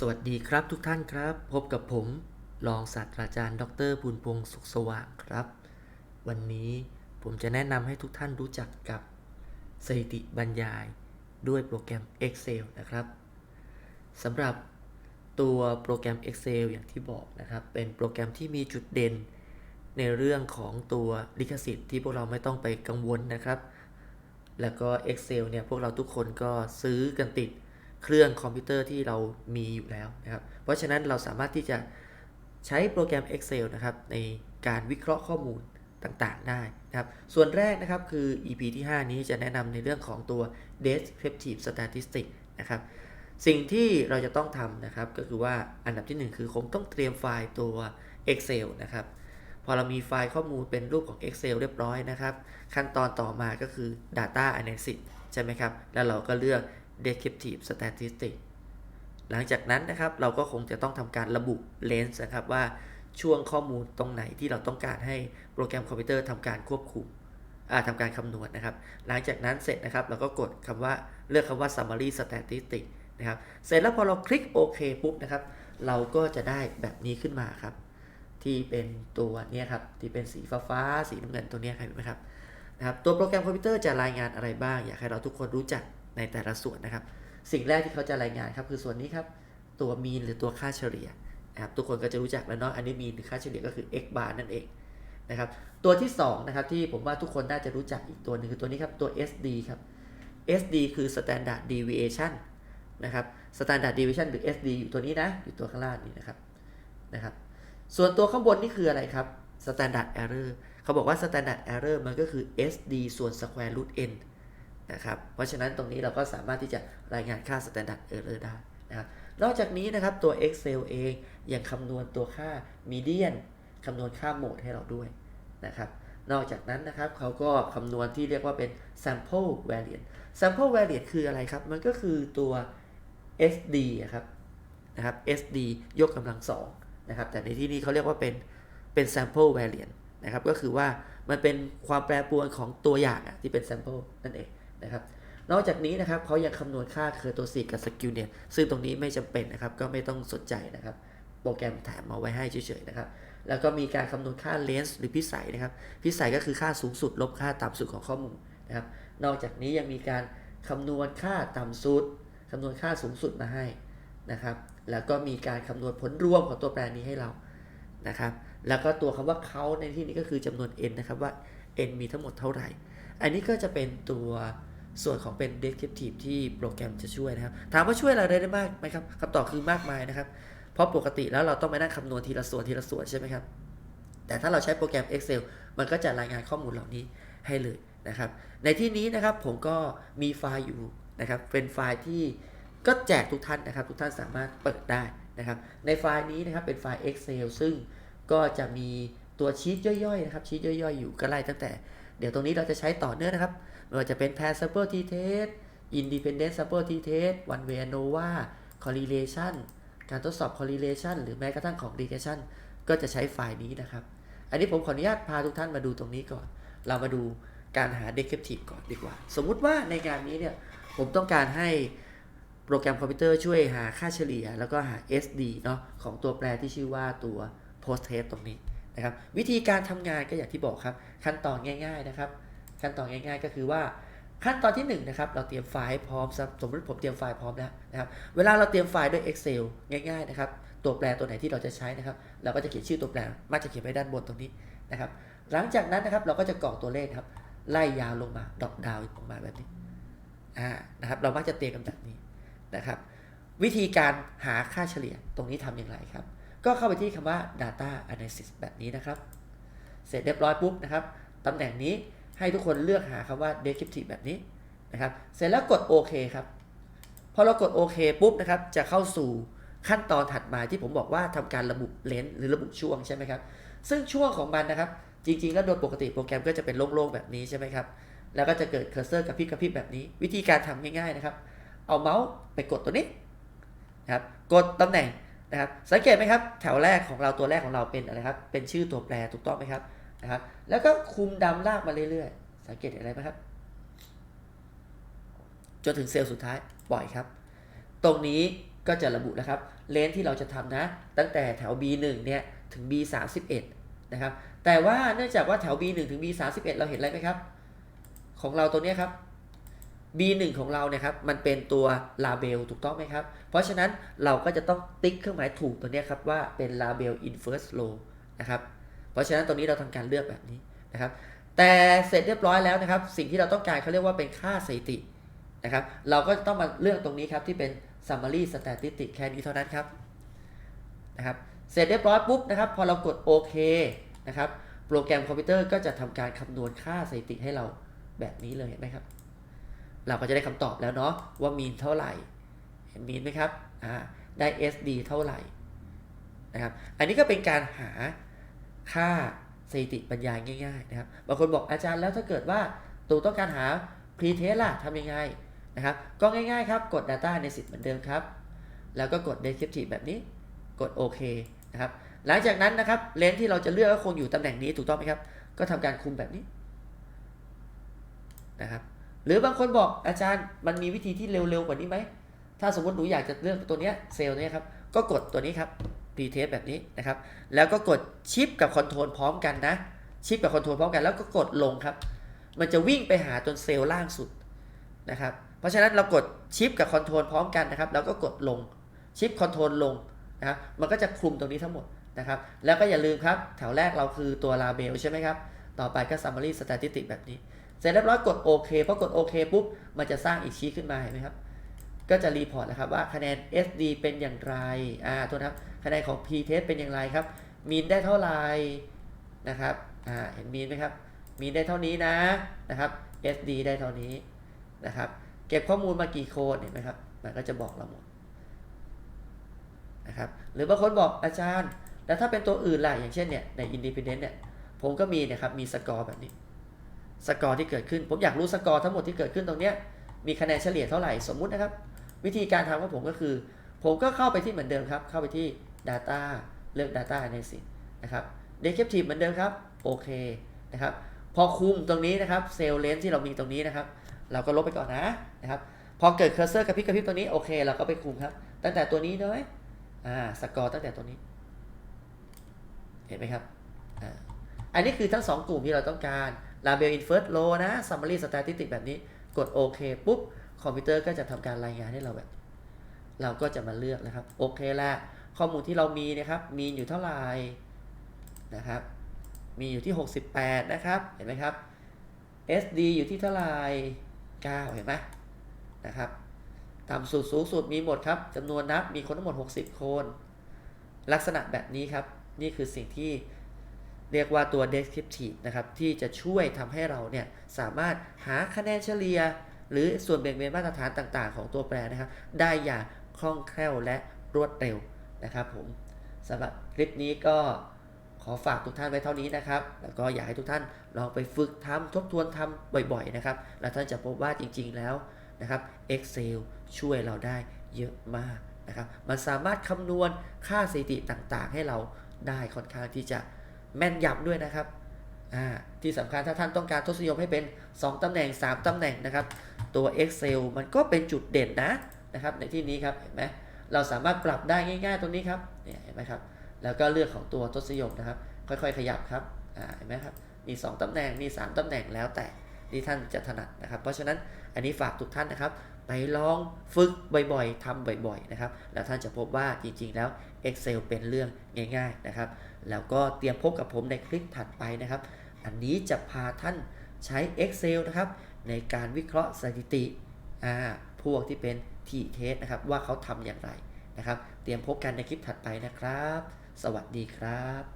สวัสดีครับทุกท่านครับ พบกับผมรองศาสตราจารย์ ดรภูลพงศ์สุขสว่างครับ วันนี้ผมจะแนะนำให้ทุกท่านรู้จักกับสถิติบรรยายด้วยโปรแกรม Excel นะครับสำหรับตัวโปรแกรม Excel อย่างที่บอกนะครับ เป็นโปรแกรมที่มีจุดเด่น ในเรื่องของตัวลิขสิทธิ์ที่พวกเราไม่ต้องไปกังวลนะครับ แล้วก็ Excel เนี่ยพวกเราทุกคนก็ซื้อกันติด เครื่องคอมพิวเตอร์ที่เรามีอยู่แล้วนะครับ เพราะฉะนั้นเราสามารถที่จะใช้โปรแกรม Excel นะครับในการวิเคราะห์ข้อมูลต่างๆได้นะครับ ส่วนแรกนะครับคือ EP ที่ 5 นี้จะแนะนำในเรื่องของตัว Descriptive Statistics นะครับ สิ่งที่เราจะต้องทำนะครับก็คือว่าอันดับทีหนึ่1 คือคงต้องเตรียมไฟล์ตัว Excel นะครับ พอเรามีไฟล์ข้อมูลเป็นรูปของ Excel เรียบร้อยนะครับ ขั้นตอนต่อมาก็คือ Data Analysis ใช่ไหมครับ แล้วเราก็เลือก Descriptive Statistics หลังจากนั้นนะครับเราก็คงจะต้องทำการระบุ Range นะครับว่าช่วงข้อมูลตรงไหนที่เราต้องการให้โปรแกรมคอมพิวเตอร์ทำการควบคุมทำการคำนวณนะครับ หลังจากนั้นเสร็จนะครับเราก็กดคำว่าเลือกคำว่า Summary Statistics นะครับเสร็จแล้วพอเราคลิกโอเคปุ๊บนะครับ เราก็จะได้แบบนี้ขึ้นมาครับ ที่เป็นตัวเนี้ยครับ ที่เป็นสีฟ้าฟ้าสีน้ำเงินตัวเนี้ยครับเห็นไหมครับนะครับตัวโปรแกรมคอมพิวเตอร์จะรายงานอะไรบ้าง อยากให้เราทุกคนรู้จัก ในแต่ละส่วนนะครับ สิ่งแรกที่เขาจะรายงานครับคือส่วนนี้ครับตัวมีนหรือตัวค่าเฉลี่ยนะครับทุกคนก็จะรู้จักแล้วเนาะอันนี้มีนหรือค่าเฉลี่ยก็คือ x bar นั่นเองนะครับตัวที่สองนะครับที่ผมว่าทุกคนน่าจะรู้จักอีกตัวหนึ่งคือตัวนี้ครับตัว SD ครับ SD คือ standard deviation นะครับ standard deviation หรือ SD อยู่ตัวนี้นะ อยู่ตัวข้างล่างนี่นะครับนะครับ ส่วนตัวข้างบนนี่คืออะไรครับ standard error เขาบอกว่า standard error มันก็คือ SD ส่วน square root n นะครับเพราะฉะนั้นตรงนี้เราก็สามารถที่จะรายงานค่า standard error ได้นะครับนอกจากนี้นะครับตัว Excel เองยังคำนวณตัวค่า median คำนวณค่าโหมดให้เราด้วยนะครับนอกจากนั้นนะครับเขาก็คำนวณที่เรียกว่าเป็น sample variance sample variance คืออะไรครับ มันก็คือตัว SD อะครับนะครับ SD ยกกำลังสองนะครับแต่ในที่นี้เขาเรียกว่าเป็นเป็น sample variance นะครับก็คือว่ามันเป็นความแปรปรวนของตัวอย่างที่เป็น sample นั่นเอง นะครับนอกจากนี้นะครับเขายังคำนวณค่าเคอร์โตซีกับสกิลเนี่ยซึ่งตรงนี้ไม่จำเป็นนะครับก็ไม่ต้องสนใจนะครับ โปรแกรมแถมมาไว้ให้เฉยๆนะครับแล้วก็มีการคำนวณค่าเลนส์หรือพิสัยนะครับ พิสัยก็คือค่าสูงสุดลบค่าต่ำสุดของข้อมูลนะครับ นอกจากนี้ยังมีการคำนวณค่าต่ำสุดคำนวณค่าสูงสุดมาให้นะครับ แล้วก็มีการคำนวณผลรวมของตัวแปรนี้ให้เรานะครับ แล้วก็ตัวคำว่าเขาในที่นี้ก็คือจำนวน n นะครับว่า n มีทั้งหมดเท่าไหร่ อันนี้ก็จะเป็นตัวส่วนของเป็น descriptive ที่โปรแกรมจะช่วยนะครับ ถามว่าช่วยอะไรได้มากไหมครับคำตอบคือมากมายนะครับ เพราะปกติแล้วเราต้องไปนั่งคำนวณทีละส่วนทีละส่วนใช่ไหมครับ แต่ถ้าเราใช้โปรแกรม Excel มันก็จะรายงานข้อมูลเหล่านี้ให้เลยนะครับ ในที่นี้นะครับผมก็มีไฟล์อยู่นะครับ เป็นไฟล์ที่ก็แจกทุกท่านนะครับ ทุกท่านสามารถเปิดได้นะครับ ในไฟล์นี้นะครับเป็นไฟล์ Excel ซึ่งก็จะมีตัวชีตย่อยๆนะครับชีตย่อยๆ อยู่ก็ไล่ตั้งแต่ เดี๋ยวตรงนี้เราจะใช้ต่อเนื่องนะครับไม่ว่าจะเป็น pair sample t test independent sample t test one way ANOVA correlation การทดสอบ correlation หรือแม้กระทั่งของ regression ก็จะใช้ไฟล์นี้นะครับ อันนี้ผมขออนุญาตพาทุกท่านมาดูตรงนี้ก่อน เรามาดูการหา descriptive ก่อนดีกว่า สมมุติว่าในงานนี้เนี่ย ผมต้องการให้โปรแกรมคอมพิวเตอร์ช่วยหาค่าเฉลี่ย แล้วก็หา SD เนาะของตัวแปรที่ชื่อว่าตัว post test ตรงนี้ นะครับวิธีการทำงานก็อย่างที่บอกครับ ขั้นตอนง่าย ๆนะครับ ขั้นตอนง่าย ๆ ก็คือว่าขั้นตอนที่1นงนะครับเราเตรียมไฟล์พร้อมสมมติผมเตรียมไฟล์พร้อมแล้วนะครับเวลาเราเตรียมไฟล์ด้วย Excel ง่ายๆนะครับตัวแปรตัวไหนที่เราจะใช้นะครับเราก็จะเขียนชื่อตัวแปรมักจะเขียนไว้ด้านบนตรงนี้นะครับหลังจากนั้นนะครับเราก็จะกรอกตัวเลขครับไล่ยาวลงมาดอปดาวลงมาแบบนี้อ่านะครับเรามักจะเตรียมกันแบบนี้นะครับวิธีการหาค่าเฉลี่ยตรงนี้ทำอย่างไรครับ ก็เข้าไปที่คำว่า data analysis แบบนี้นะครับ เสร็จเรียบร้อยปุ๊บนะครับตำแหน่งนี้ให้ทุกคนเลือกหาคำว่า descriptive แบบนี้นะครับ เสร็จแล้วกดโอเคครับพอเรากดโอเคปุ๊บนะครับ จะเข้าสู่ขั้นตอนถัดมาที่ผมบอกว่าทำการระบุเลนส์หรือระบุช่วงใช่ไหมครับ ซึ่งช่วงของมันนะครับ จริง ๆ แล้วโดยปกติโปรแกรมก็จะเป็นโล่งๆแบบนี้ใช่ไหมครับ แล้วก็จะเกิดเคอร์เซอร์กระพริบกระพริบแบบนี้ วิธีการทำง่ายๆนะครับ เอาเมาส์ไปกดตัวนี้นะครับ กดตำแหน่ง นะครับสังเกตไหมครับแถวแรกของเราตัวแรกของเราเป็นอะไรครับเป็นชื่อตัวแปรถูกต้องไหมครับนะครับ แล้วก็คุมดำลากมาเรื่อยๆ สังเกตอะไรไหมครับจนถึงเซลล์สุดท้ายปล่อยครับ ตรงนี้ก็จะระบุนะครับเลนที่เราจะทำนะ ตั้งแต่แถว B1 เนี่ยถึง B31 นะครับแต่ว่าเนื่องจากว่าแถว B1 ถึง B31 เราเห็นอะไรไหมครับ ของเราตัวเนี้ยครับ B1 ของเราเนี่ยครับมันเป็นตัว label ถูกต้องไหมครับ เพราะฉะนั้นเราก็จะต้องติ๊กเครื่องหมายถูกตัวนี้ครับว่าเป็น label in first row นะครับ เพราะฉะนั้นตรงนี้เราทำการเลือกแบบนี้นะครับ แต่เสร็จเรียบร้อยแล้วนะครับ สิ่งที่เราต้องการเขาเรียกว่าเป็นค่าสถิตินะครับ เราก็ต้องมาเลือกตรงนี้ครับที่เป็น summary statistic แค่นี้เท่านั้นครับนะครับ เสร็จเรียบร้อยปุ๊บนะครับ พอเรากดโอเคนะครับ โปรแกรมคอมพิวเตอร์ก็จะทำการคำนวณค่าสถิติให้เราแบบนี้เลยเห็นไหมครับ เราก็จะได้คำตอบแล้วเนาะว่ามีนเท่าไหร่เห็นมีนไหมครับอ่าได้ SD เท่าไหร่นะครับอันนี้ก็เป็นการหาค่าสถิติบรรยาง่ายๆนะครับบางคนบอกอาจารย์แล้วถ้าเกิดว่าตูต้องการหา pre-test ล่ะทำยังไงนะครับก็ง่ายๆครับกด data analysis เหมือนเดิมครับ แล้วก็กด descriptive แบบนี้กดโอเคนะครับหลังจากนั้นนะครับเลนส์ที่เราจะเลือกก็คงอยู่ตำแหน่งนี้ถูกต้องไหมครับ ก็ทำการคุมแบบนี้นะครับ หรือบางคนบอกอาจารย์มันมีวิธีที่เร็วๆกว่านี้ไหม ถ้าสมมติหนูอยากจะเลือกตัวเนี้ยเซลล์เนี้ยครับ ก็กดตัวนี้ครับ P-test แบบนี้นะครับ แล้วก็กดชิปกับคอนโทรลพร้อมกันนะ ชิปกับคอนโทรลพร้อมกันแล้วก็กดลงครับ มันจะวิ่งไปหาจนเซลล์ล่างสุดนะครับ เพราะฉะนั้นเรากดชิปกับคอนโทรลพร้อมกันนะครับ แล้วก็กดลง ชิปคอนโทรลลงนะครับมันก็จะคลุมตรงนี้ทั้งหมดนะครับ แล้วก็อย่าลืมครับ แถวแรกเราคือตัว label ใช่ไหมครับ ต่อไปก็ summary statistic แบบนี้ เสร็จเรียบร้อยกดโอเคพอกดโอเคปุ๊บมันจะสร้างอีกชี้ขึ้นมาเห็นไหมครับก็จะรีพอร์ตนะครับว่าคะแนน SD เป็นอย่างไรอ่าโทษนะครับคะแนนของ P-test เป็นอย่างไรครับมีนได้เท่าไหร่นะครับอ่าเห็นมีนไหมครับมีนได้เท่านี้นะนะครับ SD ได้เท่านี้นะครับเก็บข้อมูลมากี่โค้ดเห็นไหมครับมันก็จะบอกเราหมดนะครับหรือบางคนบอกอาจารย์ แล้วถ้าเป็นตัวอื่นล่ะอย่างเช่นเนี่ยใน Independent เนี่ยผมก็มีนะครับมีสกอร์แบบนี้ สกอร์ที่เกิดขึ้น ผมอยากรู้สกอร์ทั้งหมดที่เกิดขึ้นตรงเนี้ยมีคะแนนเฉลี่ยเท่าไหร่สมมุตินะครับ วิธีการทำของผมก็คือ ผมก็เข้าไปที่เหมือนเดิมครับ เข้าไปที่ Data เลือก Data Analysis นะครับ Descriptive เหมือนเดิมครับ โอเคนะครับ พอคุมตรงนี้นะครับเซลล์เลนที่เรามีตรงนี้นะครับ เราก็ลบไปก่อนนะนะครับ พอเกิดเคอร์เซอร์กระพริบกระพริบตรงนี้โอเค เราก็ไปคุมครับ ตั้งแต่ตัวนี้เลยอ่าสกอร์ตั้งแต่ตัวนี้ เห็นไหมครับอ่าอันนี้คือทั้ง 2 กลุ่มที่เราต้องการ label in first row นะ summary statistic แบบนี้กดโอเคปุ๊บ คอมพิวเตอร์ก็จะทำการรายงานให้เราแบบ เราก็จะมาเลือกนะครับ โอเคละข้อมูลที่เรามีนะครับ มีอยู่เท่าไหร่นะครับ มีอยู่ที่ 68 นะครับ เห็นไหมครับ SD อยู่ที่เท่าไหร่9เห็นไหมนะครับต่ำสุดสูงสุดมีหมดครับจำนวนนับมีคนทั้งหมด 60 คน ลักษณะแบบนี้ครับ นี่คือสิ่งที่ เรียกว่าตัว descriptive นะครับที่จะช่วยทำให้เราเนี่ยสามารถหาคะแนนเฉลี่ย หรือส่วนแบ่งเบนมาตรฐานต่าง ๆ ของตัวแปรนะครับ ได้อย่างคล่องแคล่วและรวดเร็วนะครับผมสำหรับคลิปนี้ก็ขอฝากทุกท่านไว้เท่านี้นะครับ แล้วก็อยากให้ทุกท่านลองไปฝึกทำทบทวนทำบ่อยๆนะครับ แล้วท่านจะพบว่าจริงๆแล้วนะครับ Excel ช่วยเราได้เยอะมากนะครับ มันสามารถคำนวณค่าสถิติต่างๆ ให้เราได้ค่อนข้างที่จะ แม่นยำด้วยนะครับอ่าที่สำคัญถ้าท่านต้องการทศนิยมให้เป็น 2ตำแหน่ง 3ตำแหน่งนะครับ ตัว Excel มันก็เป็นจุดเด่นนะนะครับ ในที่นี้ครับเห็นไหมเราสามารถปรับได้ง่ายๆตรงนี้ครับเนี่ยเห็นไหมครับแล้วก็เลือกของตัวทศนิยมนะครับ ค่อยๆ ขยับครับอ่าเห็นไหมครับมี 2ตำแหน่งมี 3ตำแหน่งแล้วแต่ที่ท่านจะถนัดนะครับ เพราะฉะนั้นอันนี้ฝากทุกท่านนะครับ ไปลองฝึกบ่อยๆทำบ่อยๆนะครับ แล้วท่านจะพบว่าจริงๆแล้ว Excel เป็นเรื่องง่าย ๆนะครับ แล้วก็เตรียมพบกับผมในคลิปถัดไปนะครับ อันนี้จะพาท่านใช้ Excel นะครับ ในการวิเคราะห์สถิติอ่าพวกที่เป็นทีเทสนะครับ ว่าเขาทำอย่างไรนะครับ เตรียมพบกันในคลิปถัดไปนะครับ สวัสดีครับ